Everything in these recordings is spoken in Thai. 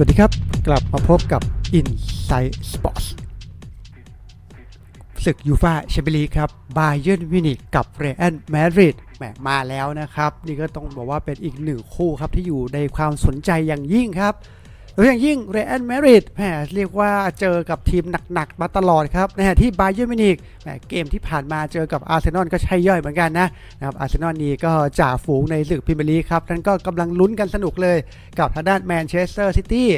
สวัสดีครับ กลับมาพบกับ Inside Sports ศึกยูฟาแชมเปี้ยนลีกครับบาเยิร์นมิวนิกกับเรอัลมาดริดแหมมาแล้วนะครับ นี่ก็ต้องบอกว่าเป็นอีกหนึ่งคู่ครับที่อยู่ในความสนใจอย่างยิ่งครับ โดยอย่างยิ่งเรอัลมาดริดแหมเรียกว่าเจอกับทีมหนักๆ มาตลอดครับนขณะที่บาเยิร์มินิกแหมเกมที่ผ่านมาเจอกับอาร์เซนอลก็ใช่ย่อยเหมือนกันนะนะครับอาร์เซนอลนี่ก็จ่าฝูงในศึกพรีเมียร์ลีกครับนั่นก็กำลังลุ้นกันสนุกเลยกับทางด้านแมนเชสเตอร์ซิตี้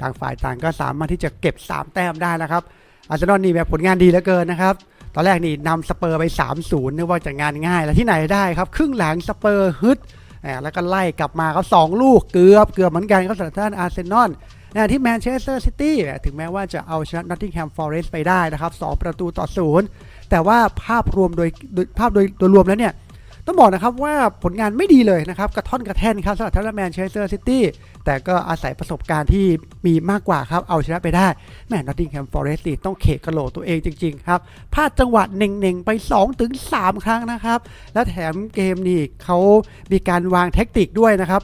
ต่างฝ่ายต่างก็สามารถที่จะเก็บ 3 แต้มได้นะครับอาร์เซนอลนี่แบบผลงานดีเหลือเกินนะครับตอนแรกนี่นำสเปอร์ไป 3-0นึกว่าจะงานง่าย แล้วที่ไหนได้ครับ ครึ่งหลังสเปอร์ฮึด แล้วก็ไล่กลับมาเขาสองลูกเกือบเกือบเหมือนกันเขาสำหรับท่านอาร์เซนอลนะที่แมนเชสเตอร์ซิตี้ถึงแม้ว่าจะเอาชนะนอตติงแฮมฟอร์เรสต์ไปได้นะครับสองประตูต่อศูนย์แต่ว่าภาพรวมโดยภาพโดยโดยรวมแล้วเนี่ย ต้องบอกนะครับว่าผลงานไม่ดีเลยนะครับ กระท่อนกระแท่นครับสำหรับทางด้านแมนเชสเตอร์ซิตี้แต่ก็อาศัยประสบการณ์ที่มีมากกว่าครับ เอาชนะไปได้แม่นอตติงแฮมฟอร์เรสต์ต้องเขกกระโหลกตัวเองจริงๆครับพลาดจังหวะเน่งๆ ไป 2-3ถึง3ครั้งนะครับ และแถมเกมนี่เขามีการวางแท็กติกด้วยนะครับ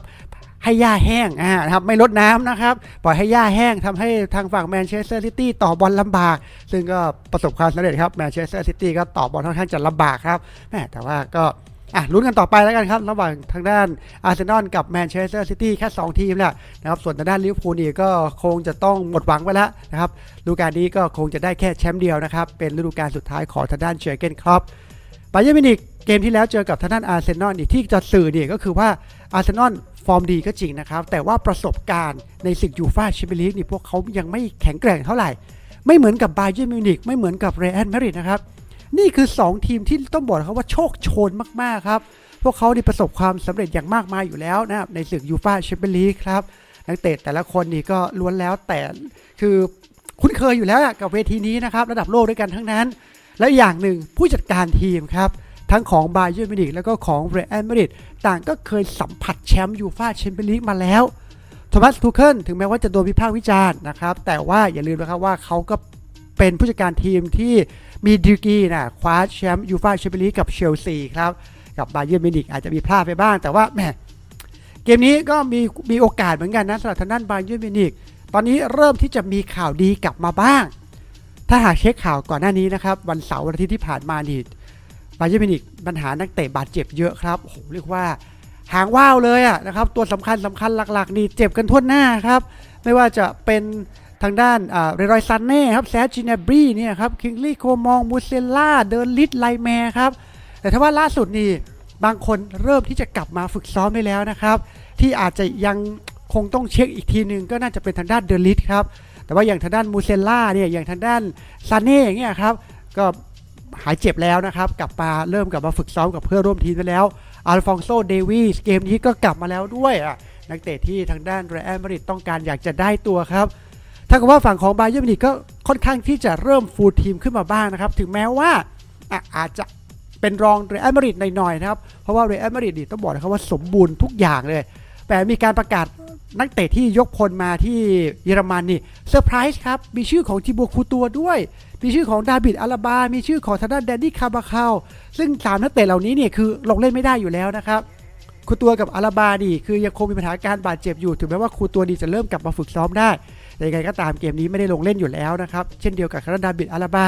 ให้หญ้าแห้งอ่านะครับไม่ลดน้ำนะครับ ปล่อยให้หญ้าแห้งทำให้ทางฝั่งแมนเชสเตอร์ซิตี้ต่อบอลลำบาก ซึ่งก็ประสบความสำเร็จครับแมนเชสเตอร์ซิตี้ก็ต่อบอลค่อนข้างจะลำบากครับแม่แต่ว่าก็ อะลุ้นกันต่อไปแล้วกันครับ ระหว่างทางด้านอาร์เซนอลกับแมนเชสเตอร์ซิตี้แค่ 2 ทีมแหละนะครับส่วนทางด้านลิเวอร์พูลนี่ก็คงจะต้องหมดหวังไปแล้วนะครับฤดูกาลนี้ก็คงจะได้แค่แชมป์เดียวนะครับ เป็นฤดูกาลสุดท้ายของทางด้านเชอร์เกนครอปบาเยอร์มินิกเกมที่แล้วเจอกับทางด้านอาร์เซนอลนี่ที่จะสื่อเนี่ยก็คือว่าอาร์เซนอลฟอร์มดีก็จริงนะครับ แต่ว่าประสบการณ์ในศึกยูฟ่าแชมเปี้ยนลีกนี่พวกเขายังไม่แข็งแกร่งเท่าไหร่ ไม่เหมือนกับบาเยอร์มิวนิกไม่เหมือนกับเรอัลมาดริดนะครับ นี่คือ 2 ทีมที่ต้องบอกครับว่าโชคโชนมากๆครับ พวกเขานี่ประสบความสำเร็จอย่างมากมายอยู่แล้วนะครับในศึกยูฟาแชมเปี้ยนลีกครับนักเตะแต่ละคนนี่ก็ล้วนแล้วแต่คือคุ้นเคยอยู่แล้วกับเวทีนี้นะครับระดับโลกด้วยกันทั้งนั้น แล้วอย่างหนึ่งผู้จัดการทีมครับทั้งของบาเยอร์มิวนิกแล้วก็ของเรอัลมาดริดต่างก็เคยสัมผัสแชมป์ยูฟาแชมเปี้ยนลีกมาแล้วโทมัสทูเคิลถึงแม้ว่าจะโดนวิพากษ์วิจารณ์นะครับแต่ว่าอย่าลืมนะครับว่าเขาก็ เป็นผู้จัดการทีมที่มีดีกรีนะคว้าแชมป์ยูฟ่าแชมเปี้ยนลีกกับเชลซีครับ กับบาเยิร์นมิวนิกอาจจะมีพลาดไปบ้าง แต่ว่าแหมเกมนี้ก็มีมีโอกาสเหมือนกันนะสำหรับทางด้านบาเยิร์นมิวนิกตอนนี้เริ่มที่จะมีข่าวดีกลับมาบ้าง ถ้าหากเช็คข่าวก่อนหน้านี้นะครับ วันเสาร์วันอาทิตย์ที่ผ่านมานี่บาเยิร์นมิวนิกปัญหานักเตะบาดเจ็บเยอะครับโอ้โหเรียกว่าหางว่าวเลยอะนะครับตัวสำคัญสำคัญหลักๆ นี่เจ็บกันทั่วหน้าครับ ไม่ว่าจะเป็น ทางด้านเรรอยซันเน่ครับแซจิเนบรีเนี่ยครับคิงลี่โคมองมูเซล่าเดินลิดไลแมร์ครับ แต่ถ้าว่าล่าสุดนี่บางคนเริ่มที่จะกลับมาฝึกซ้อมได้แล้วนะครับ ที่อาจจะยังคงต้องเช็คอีกทีหนึ่งก็น่าจะเป็นทางด้านเดลิทครับ แต่ว่าอย่างทางด้านมูเซล่าเนี่ยอย่างทางด้านซานเน่อย่างเงี้ยครับก็หายเจ็บแล้วนะครับ กลับมาเริ่มกลับมาฝึกซ้อมกับเพื่อร่วมทีมไปแล้วอัลฟองโซเดวีสเกมนี้ก็กลับมาแล้วด้วยอะนักเตะที่ทางด้านเรอัลมาดริดต้องการอยากจะได้ตัวครับ ถ้ากับว่าฝั่งของบาเยิร์มิวนิกก็ค่อนข้างที่จะเริ่มฟูลทีมขึ้นมาบ้างนะครับ ถึงแม้ว่าอะอาจจะเป็นรองเรอัลมาดริดหน่อยๆนะครับ เพราะว่าเรอัลมาดริดนี่ต้องบอกนะครับว่าสมบูรณ์ทุกอย่างเลย แต่มีการประกาศนักเตะที่ยกพลมาที่เยอรมันนี่เซอร์ไพรส์ครับ มีชื่อของทิโบคูตัวด้วย มีชื่อของดาบิดอาราบา มีชื่อของทางด้านแดนนี่คาบาคาลซึ่งสามนักเตะเหล่านี้เนี่ยคือลงเล่นไม่ได้อยู่แล้วนะครับคูตัวกับอาราบานี่คือยังคงมีปัญหาการบาดเจ็บอยู่ ถึงแม้ว่าคูตัวดีจะเริ่มกลับมาฝึกซ้อมได้ แต่ยังไงก็ตามเกมนี้ไม่ได้ลงเล่นอยู่แล้วนะครับ เช่นเดียวกับคาราดาบิดอาราบา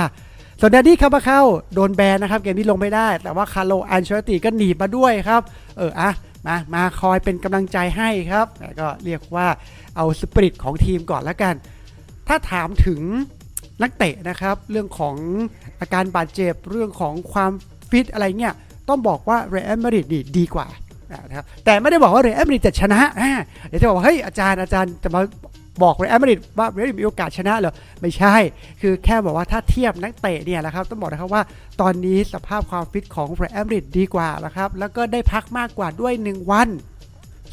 ส่วนแดนนี่คาบาเข้าโดนแบนนะครับเกมนี้ลงไม่ได้ แต่ว่าคาร์โลอันเชอร์ติก็หนีมาด้วยครับเอออะมามาคอยเป็นกำลังใจให้ครับแต่ก็เรียกว่าเอาสปริตของทีมก่อนแล้วกัน ถ้าถามถึงนักเตะนะครับ เรื่องของอาการบาดเจ็บเรื่องของความฟิตอะไรเงี้ยต้องบอกว่าเรอัลมาดริดนี่ดีกว่านะครับแต่ไม่ได้บอกว่าเรอัลมาดริดจะชนะเดี๋ยวจะบอกว่าเฮ้ยอาจารย์อาจารย์จะมา บอกเรอัลมาดริดว่าเรอัลมาดริดมีโอกาสชนะเหรอไม่ใช่ คือแค่บอกว่าถ้าเทียบนักเตะเนี่ยนะครับต้องบอกนะครับว่าตอนนี้สภาพความฟิตของเรอัลมาดริดดีกว่านะครับแล้วก็ได้พักมากกว่าด้วย 1 วัน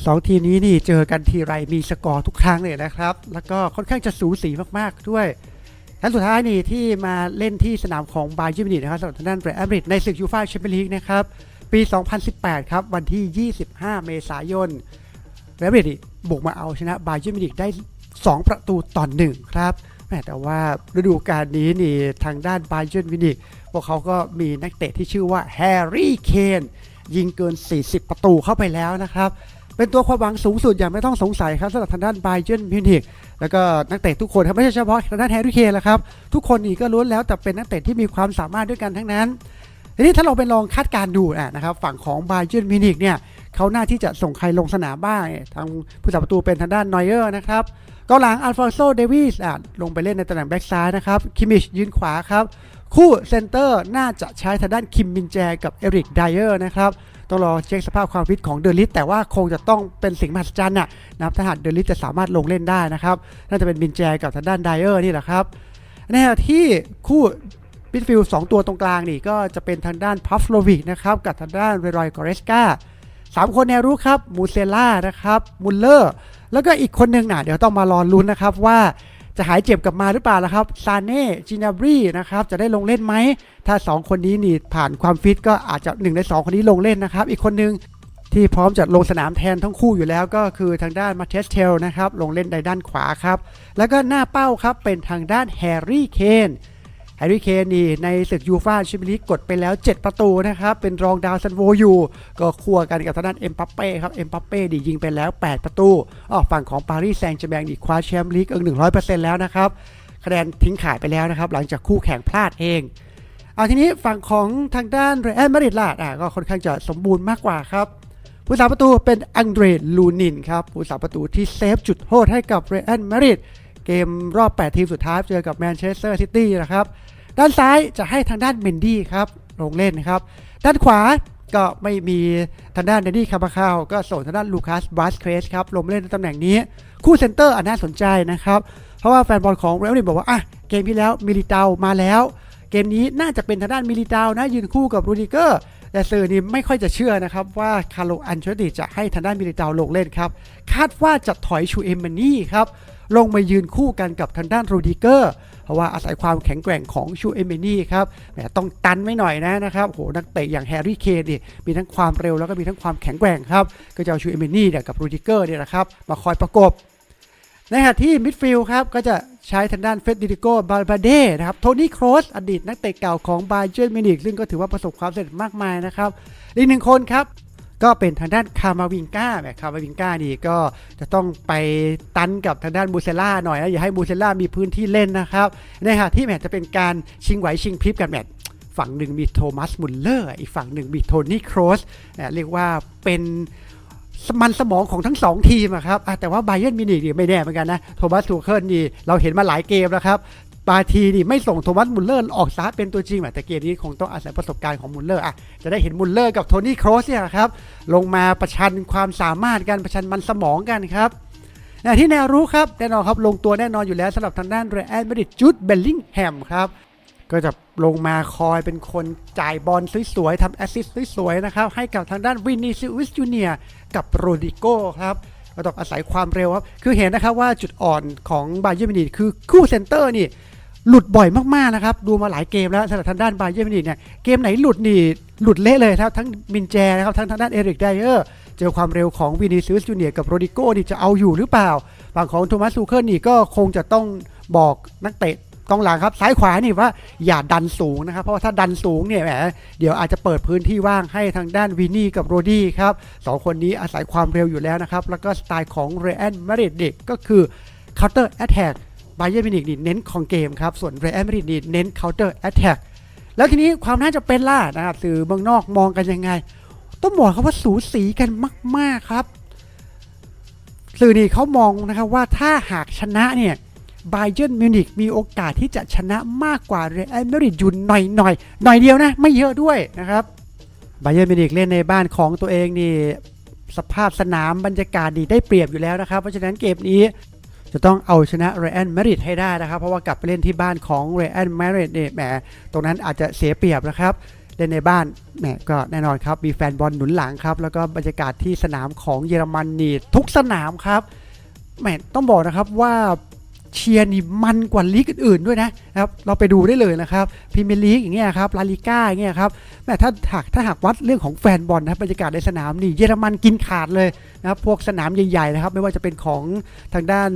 สองทีมนี้นี่เจอกันทีไรมีสกอร์ทุกครั้งเลยนะครับ แล้วก็ค่อนข้างจะสูสีมากๆด้วยและสุดท้ายนี่ที่มาเล่นที่สนามของบาเยิร์นมิวนิกนะครับสำหรับทางด้านเรอัลมาดริดในศึกยูฟ่าแชมเปี้ยนลีกนะครับปี 2018 ครับ วันที่ 25 เมษายนเรอัลมาดริดบุกมาเอาชนะบาเยิร์นมิวนิกได้ 2 ประตูต่อหนึ่งครับแม่แต่ว่าฤดูกาลนี้นี่ทางด้านบาเยนมินิกพวกเขาก็มีนักเตะที่ชื่อว่าแฮร์รี่เคนยิงเกิน 40 ประตูเข้าไปแล้วนะครับ เป็นตัวความหวังสูงสุดอย่างไม่ต้องสงสัยครับสำหรับทางด้านไบเ e นมิวนิกแล้วก็นักเตะทุกคนครับไม่ใช่เฉพาะทางด้านแฮร์รี่เคนละครับ ทุกคนนี่ก็ล้วนแล้วแต่เป็นนักเตะที่มีความสามารถด้วยกันทั้งนั้นทีนี้ถ้าเราไปลองคาดการณ์ดูนะครับฝั่งของไบเ e นมิวนิกเนี่ย เขาหน้าที่จะส่งใครลงสนามบ้าง ทางผู้สับประตูเป็นทางด้านนอยเออร์นะครับกองหลังอัลฟอนโซเดวิสอะลงไปเล่นในตำแหน่งแบ็กซ้ายนะครับ คิมิชยืนขวาครับ คู่เซนเตอร์น่าจะใช้ทางด้านคิมมินแจกับเอริกไดเออร์นะครับต้องรอเช็คสภาพความฟิตของเดลิสแต่ว่าคงจะต้องเป็นสิ่งมหัศจรรย์น่ะนะครับถ้าหากเดลิสจะสามารถลงเล่นได้นะครับน่าจะเป็นมินแจกับทางด้านไดเออร์นี่แหละครับในขณะที่คู่มิดฟิลด์สองตัวตรงกลางนี่ก็จะเป็นทางด้านพัฟโลวิกนะครับกับทางด้านเวรอยกอเรสกา สามคนแนวรู้ครับมูเซล่านะครับมุลเลอร์แล้วก็อีกคนหนึ่งนะเดี๋ยวต้องมารอลุ้นนะครับว่าจะหายเจ็บกลับมาหรือเปล่าล่ะครับซานเน่จินาบรีนะครับจะได้ลงเล่นไหม ถ้า 2 คนนี้นี่ผ่านความฟิตก็อาจจะ 1 ใน 2 คนนี้ลงเล่นนะครับ อีกคนหนึงที่พร้อมจะลงสนามแทนทั้งคู่อยู่แล้วก็คือทางด้านมาเทสเทลนะครับ ลงเล่นในด้านขวาครับ แล้วก็หน้าเป้าครับเป็นทางด้านแฮร์รี่เคน แฮร์รี่เคนนี่ในศึกยูฟ่าแชมเปี้ยนลีกกดไปแล้ว 7 ประตูนะครับ เป็นรองดาวซันโวอยู่ก็คั่วกันกับทางด้านเอ็มปัปเป้ครับ เอ็มปัปเป้ดียิงไปแล้ว 8 ประตูออกฝั่งของปารีสแซงต์แชร์แมงดีคว้าแชมป์ลีกเอิง100%แล้วนะครับ คะแนนทิ้งขายไปแล้วนะครับ หลังจากคู่แข่งพลาดเองเอาทีนี้ฝั่งของทางด้านเรอัลมาดริดล่ะอะก็ค่อนข้างจะสมบูรณ์มากกว่าครับผู้สาประตูเป็นอังเดรลูนินครับผู้สาประตูที่เซฟจุดโทษให้กับเรอัลมาดริด เกมรอบ 8 ทีมสุดท้ายเจอกับแมนเชสเตอร์ซิตี้นะครับ ด้านซ้ายจะให้ทางด้านเมนดี้ครับลงเล่นนะครับ ด้านขวาก็ไม่มีทางด้านเดนนี่คาบาคาวก็ส่งทางด้านลูคัสบาสเครสครับลงเล่นในตำแหน่งนี้ คู่เซนเตอร์อันน่าสนใจนะครับ เพราะว่าแฟนบอลของเรอัลมาดริดบอกว่าอะเกมที่แล้วมิลิเตามาแล้ว เกมนี้น่าจะเป็นทางด้านมิลิตาวนะยืนคู่กับรูดิเกอร์แต่สื่อนี่ไม่ค่อยจะเชื่อนะครับว่าคาร์โลอันเชติจะให้ทางด้านมิลิตาวลงเล่นครับคาดว่าจะถอยชูเอมมานี่ครับ ลงมายืนคู่กันกับทางด้านโรดิเกอร์ เพราะว่าอาศัยความแข็งแกร่งของชูเอเมนี่ครับแหมต้องตันไม่หน่อยนะนะครับโหนักเตะอย่างแฮร์รี่เคนนี่มีทั้งความเร็วแล้วก็มีทั้งความแข็งแกร่งครับ ก็จะเอาชูเอเมนี่เนี่ยกับโรดิเกอร์เนี่ยนะครับมาคอยประกบในขณะที่มิดฟิลด์ครับก็จะใช้ทางด้านเฟดดิโกบาลบาเดนะครับโทนี่โครสอดีตนักเตะเก่าของบาเ e ร์มินิกซึ่งก็ถือว่าประสบความสำเร็จมากมายนะครับ อีกหนึ่งคนครับ ก็เป็นทางด้านคามาวิงกาแหมคามาวิงกานี่ก็จะต้องไปตันกับทางด้านบูเซล่าหน่อยนะอย่าให้บูเซล่ามีพื้นที่เล่นนะครับในขณะที่แมตจะเป็นการชิงไหวชิงพริบกันแมตฝั่งหนึ่งมีโทมัสมุลเลอร์อีกฝั่งหนึ่งมีโทนี่โครสเรียกว่าเป็นมันสมองของทั้งสองทีมครับแต่ว่าไบเ e นมินิกนี่ไม่แน่เหมือนกันนะ โทมัสทูเคิลนี่เราเห็นมาหลายเกมแล้วครับ บาทีนี่ไม่ส่งโทมัสมุลเลอร์ออกสตาเป็นตัวจริงแต่เกมนี้คงต้องอาศัยประสบการณ์ของมุลเลอร์อะจะได้เห็นมุลเลอร์กับโทนี่โครสเนี่ยครับลงมาประชันความสามารถกันประชันมันสมองกันครับในที่แนวรู้ครับแน่นอนครับลงตัวแน่นอนอยู่แล้วสำหรับทางด้านเรอัลมาดริดจูดเบลลิงแฮมครับก็จะลงมาคอยเป็นคนจ่ายบอลสวยๆทำแอสซิสต์สวยๆนะครับให้กับทางด้านวินนิซิอุสจูเนียกับโรดิโก้ครับก็ต้องอาศัยความเร็วครับ คือเห็นนะครับว่าจุดอ่อนของบาเยอร์มินิคือคู่เซนเตอร์นี่ หลุดบ่อยมากๆนะครับ ดูมาหลายเกมแล้วสำหรับทางด้านบาเยอร์มินิเนี่ยเกมไหนหลุดนี่หลุดเละเลยครับทั้งมินแจนะครับทั้งทางด้านเอริกไดเออร์เจอความเร็วของวินิซิอุสจูเนียกับโรดิโก้นี่จะเอาอยู่หรือเปล่าฝั่งของโทมัสซูเคิลนี่ก็คงจะต้องบอกนักเตะกองหลังครับซ้ายขวานี่ว่าอย่าดันสูงนะครับ เพราะว่าถ้าดันสูงเนี่ยแหมเดี๋ยวอาจจะเปิดพื้นที่ว่างให้ทางด้านวินนี่กับโรดี้ครับสองคนนี้อาศัยความเร็วอยู่แล้วนะครับ แล้วก็สไตล์ของเรอัลมาริดเด็กก็คือ counter attack บาเยอร์มินิกนี่เน้นของเกมครับ ส่วนเรอัลมาดริดนี่เน้น counter attack แล้วทีนี้ความน่าจะเป็นล่ะนะครับสื่อเมืองนอกมองกันยังไง ต้องบอกครับว่าสูสีกันมาก ๆ ครับ สื่อนี่เขามองนะครับว่าถ้าหากชนะเนี่ยไบเ e นมิวนิกมีโอกาสที่จะชนะมากกว่าเรอัลมาดริดอยู่หน่อยหน่อยหน่อยเดียวนะ ไม่เยอะด้วยนะครับไบเ e นมิวนิกเล่นในบ้านของตัวเองนี่สภาพสนามบรรยากาศดีได้เปรียบอยู่แล้วนะครับ เพราะฉะนั้นเกมนี้ จะต้องเอาชนะเรอัลมาดริดให้ได้นะครับ เพราะว่ากลับไปเล่นที่บ้านของเรอัลมาดริดเนี่ยแหมตรงนั้นอาจจะเสียเปรียบนะครับเล่นในบ้านแหมก็แน่นอนครับ มีแฟนบอลหนุนหลังครับ แล้วก็บรรยากาศที่สนามของเยอรมนนีทุกสนามครับแหมต้องบอกนะครับว่า เชียร์นี่มันกว่าลีกอื่นๆด้วยนะครับเราไปดูได้เลยนะครับพรีเมียร์ลีกอย่างเงี้ยครับลาลิก้าอย่างเงี้ยครับแม้ถ้าหากถ้าหากวัดเรื่องของแฟนบอลนะครับบรรยากาศในสนามนี่เยอรมันกินขาดเลยนะครับพวกสนามใหญ่ๆนะครับไม่ว่าจะเป็นของทางด้าน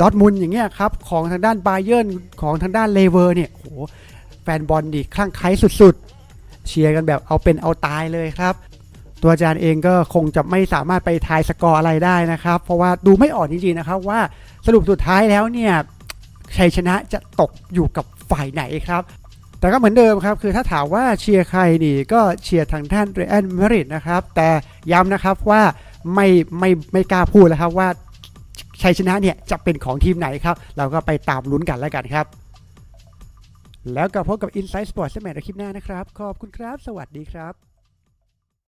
ดอทมุนอย่างเงี้ยครับของทางด้านไบเยิร์นของทางด้านเลเวอร์เนี่ยโอ้โหแฟนบอลนี่คลั่งไคล้สุดๆ เชียร์กันแบบเอาเป็นเอาตายเลยครับ ตัวอาจารย์เองก็คงจะไม่สามารถไปทายสกอร์อะไรได้นะครับ เพราะว่าดูไม่ออกจริงๆนะครับว่าสรุปสุดท้ายแล้วเนี่ยชัยชนะจะตกอยู่กับฝ่ายไหนครับแต่ก็เหมือนเดิมครับ คือถ้าถามว่าเชียร์ใครนี่ก็เชียร์ทางด้านเรอัลมาริดนะครับ แต่ย้ำนะครับว่าไม่ไม่ไม่กล้าพูดแล้วครับว่าชัยชนะเนี่ยจะเป็นของทีมไหนครับ เราก็ไปตามลุ้นกันแล้วกันครับ แล้วก็พบกับ Inside Sports สมัยในคลิปหน้านะครับ ขอบคุณครับ สวัสดีครับ